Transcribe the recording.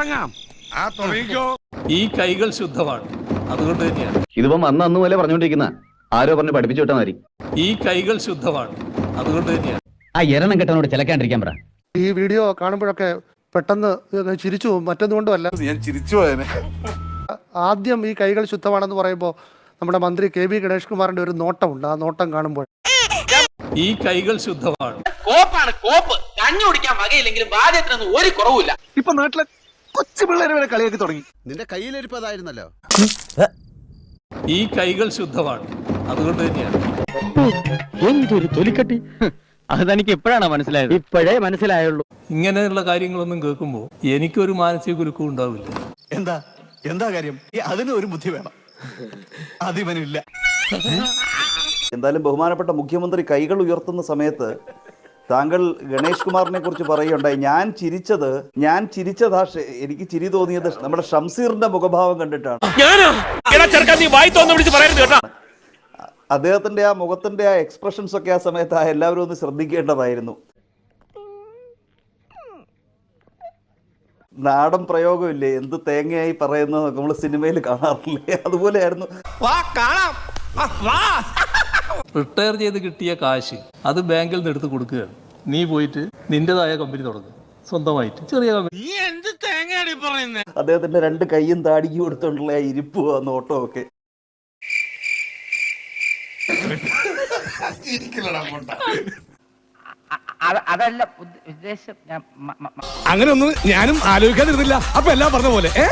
തുടങ്ങാം ആ തുടങ്ങിക്കോ ഈ കൈകൾ ശുദ്ധമാണ്. അതുകൊണ്ട് തന്നെയാണ്. ഇതിപ്പം അന്ന് അന്ന് പോലെ പറഞ്ഞുകൊണ്ടിരിക്കുന്ന? ആരോ പറഞ്ഞ് പഠിപ്പിച്ചു വിട്ടാൽ മതി. ഈ കൈകൾ ശുദ്ധമാണ്. അതുകൊണ്ട് തന്നെയാണ്. ആ എരണം കെട്ടവനോട് ചിലക്കാണ്ടിരിക്കാൻ പറ. ഈ വീഡിയോ കാണുമ്പോഴൊക്കെ പെട്ടെന്ന് ചിരിച്ചു പോകും. മറ്റൊന്നുകൊണ്ടുമല്ല ഞാൻ ചിരിച്ചു പോയനെ. ആദ്യം ഈ കൈകൾ ശുദ്ധമാണെന്ന് പറയുമ്പോൾ നമ്മുടെ മന്ത്രി കെ വി ഗണേഷ് കുമാറിന്റെ ഒരു നോട്ടമുണ്ട്. ആ നോട്ടം കാണുമ്പോൾ. ഈ കൈകൾ ശുദ്ധമാണ്. കോപ്പാണ് കോപ്പ്. കഞ്ഞു കുടിക്കാൻ വകയില്ലെങ്കിലും ഒരു കുറവില്ല ഇപ്പൊ നാട്ടിലെ കൊച്ചു പിള്ളേരെ വരെ കളിയാക്കി തുടങ്ങി. നിന്റെ കയ്യിലിരിപ്പതായിരുന്നല്ലോ ഈ കൈകൾ ശുദ്ധമാണ്. അതുകൊണ്ട് തന്നെയാണ്. എന്തൊരു തൊലിക്കട്ടി. അത് തനിക്ക് എപ്പോഴാണ് മനസ്സിലായത്? ഇപ്പോഴേ മനസ്സിലായുള്ളൂ. ഇങ്ങനെയുള്ള കാര്യങ്ങളൊന്നും കേൾക്കുമ്പോൾ എനിക്കൊരു മാനസിക കുലുക്കം ഉണ്ടാവില്ല. എന്താ? എന്താ കാര്യം? ഈ അതിന് ഒരു ബുദ്ധി വേണം. അതിവനില്ല. എന്തായാലും ബഹുമാനപ്പെട്ട മുഖ്യമന്ത്രി കൈകൾ ഉയർത്തുന്ന സമയത്ത് താങ്കൾ ഗണേഷ് കുമാറിനെ കുറിച്ച് പറയുകയുണ്ടായി. ഞാൻ ചിരിച്ചത് ഞാൻ ചിരിച്ചതാ എനിക്ക് ചിരി തോന്നിയത് നമ്മുടെ ഷംസീറിന്റെ മുഖഭാവം കണ്ടിട്ടാണ്. അദ്ദേഹത്തിന്റെ ആ മുഖത്തിന്റെ ആ എക്സ്പ്രഷൻസ് ഒക്കെ ആ സമയത്ത് ആ എല്ലാവരും ഒന്ന് ശ്രദ്ധിക്കേണ്ടതായിരുന്നു. നാടൻ പ്രയോഗമില്ലേ? എന്ത് തേങ്ങയായി പറയുന്നത് നമ്മൾ സിനിമയിൽ കാണാറില്ലേ? അതുപോലെയായിരുന്നു. റിട്ടയർ ചെയ്ത് കിട്ടിയ കാശ് അത് ബാങ്കിൽ നിന്ന് എടുത്ത് കൊടുക്കുകയാണ്. നീ പോയിട്ട് നിന്റേതായ കമ്പനി തുടങ്ങും. സ്വന്തമായിട്ട് ചെറിയ കമ്പനി അദ്ദേഹത്തിന്റെ രണ്ട് കൈയും താടിക്ക് കൊടുത്തോണ്ടുള്ള ഇരിപ്പ് നോട്ടോ ഒക്കെ. അതല്ല ഉദ്ദേശം ഞാൻ അങ്ങനെ ഒന്നും ഞാനും ആലോചിക്കാതിരുന്നില്ല. അപ്പൊ എല്ലാം പറഞ്ഞ പോലെ ഏ?